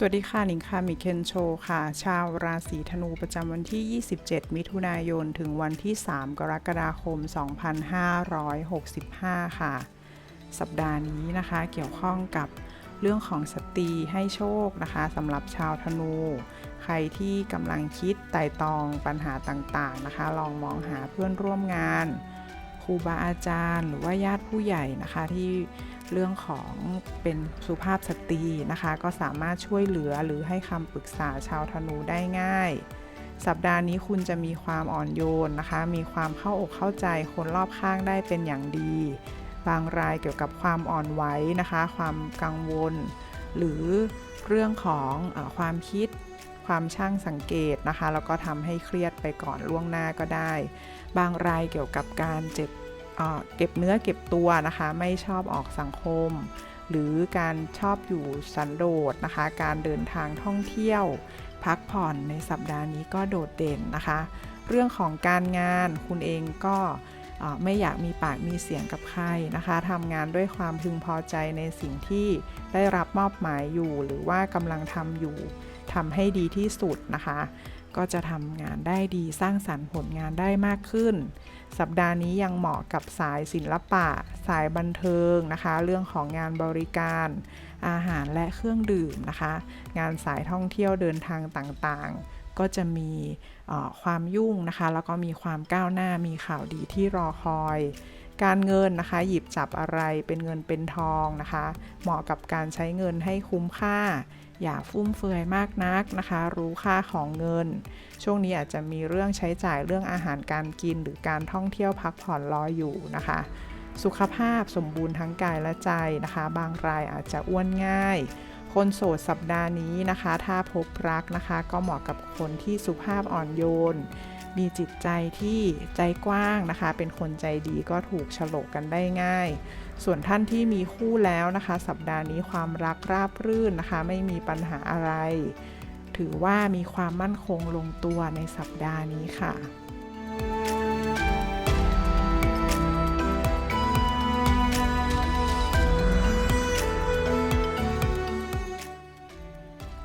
สวัสดีค่ะหนิงค่ะมิเคนโชค่ะ ชาวราศีธนูประจำวันที่ 27 มิถุนายน ถึงวันที่ 3 กรกฎาคม 2565 ค่ะ สัปดาห์นี้นะคะเกี่ยวข้องกับเรื่องของสตรีให้โชคนะคะสำหรับชาวธนู ใครที่กำลังคิดไต่ตองปัญหาต่างๆนะคะ ลองมองหาเพื่อนร่วมงานครูบาอาจารย์ หรือว่าญาติผู้ใหญ่นะคะที่ เรื่องของเป็นสุภาพสตรีนะคะ ก็สามารถช่วยเหลือหรือให้คำปรึกษาชาวธนูได้ง่าย สัปดาห์นี้คุณจะมีความอ่อนโยนนะคะ มีความเข้าอกเข้าใจคนรอบข้างได้เป็นอย่างดี บางรายเกี่ยวกับความอ่อนไหวนะคะ ความกังวล หรือเรื่องของอความคิดความช่างสังเกตนะคะ แล้วก็ทำให้เครียดไปก่อนล่วงหน้าก็ได้ บางรายเกี่ยวกับการเจ็บ เก็บเนื้อเก็บตัวนะคะ ไม่ชอบออกสังคม หรือการชอบอยู่สันโดษนะคะ การเดินทางท่องเที่ยว พักผ่อนในสัปดาห์นี้ก็โดดเด่นนะคะ เรื่องของการงานคุณเองก็ไม่อยากมีปากมีเสียงกับใครนะคะทำงานด้วยความพึงพอใจในสิ่งที่ได้รับมอบหมายอยู่ หรือว่ากำลังทำอยู่ทำให้ดีที่สุดนะคะ ก็จะทำงานได้ดีสร้างสรรค์ผลงานได้มากขึ้น สัปดาห์นี้ยังเหมาะกับสายศิลปะ สายบันเทิงนะคะ เรื่องของงานบริการ อาหารและเครื่องดื่มนะคะ งานสายท่องเที่ยวเดินทางต่างๆ ก็จะมีความยุ่งนะคะ แล้วก็มีความก้าวหน้ามีข่าวดีที่รอคอย การเงินนะคะ หยิบจับอะไรเป็นเงินเป็นทองนะคะ เหมาะกับการใช้เงินให้คุ้มค่า อย่าฟุ่มเฟือยมากนักนะคะ รู้ค่าของเงิน ช่วงนี้อาจจะมีเรื่องใช้จ่ายเรื่องอาหารการกิน หรือการท่องเที่ยวพักผ่อนรออยู่นะคะ สุขภาพสมบูรณ์ทั้งกายและใจนะคะ บางรายอาจจะอ้วนง่าย คนโสดสัปดาห์นี้นะคะ ถ้าพบรักนะคะ ก็เหมาะกับคนที่สุภาพอ่อนโยน มีจิตใจที่ใจกว้างนะคะ เป็นคนใจดีก็ถูกฉลกกันได้ง่าย ส่วนท่านที่มีคู่แล้วนะคะ สัปดาห์นี้ความรักราบรื่นนะคะ ไม่มีปัญหาอะไร ถือว่ามีความมั่นคงลงตัวในสัปดาห์นี้ค่ะ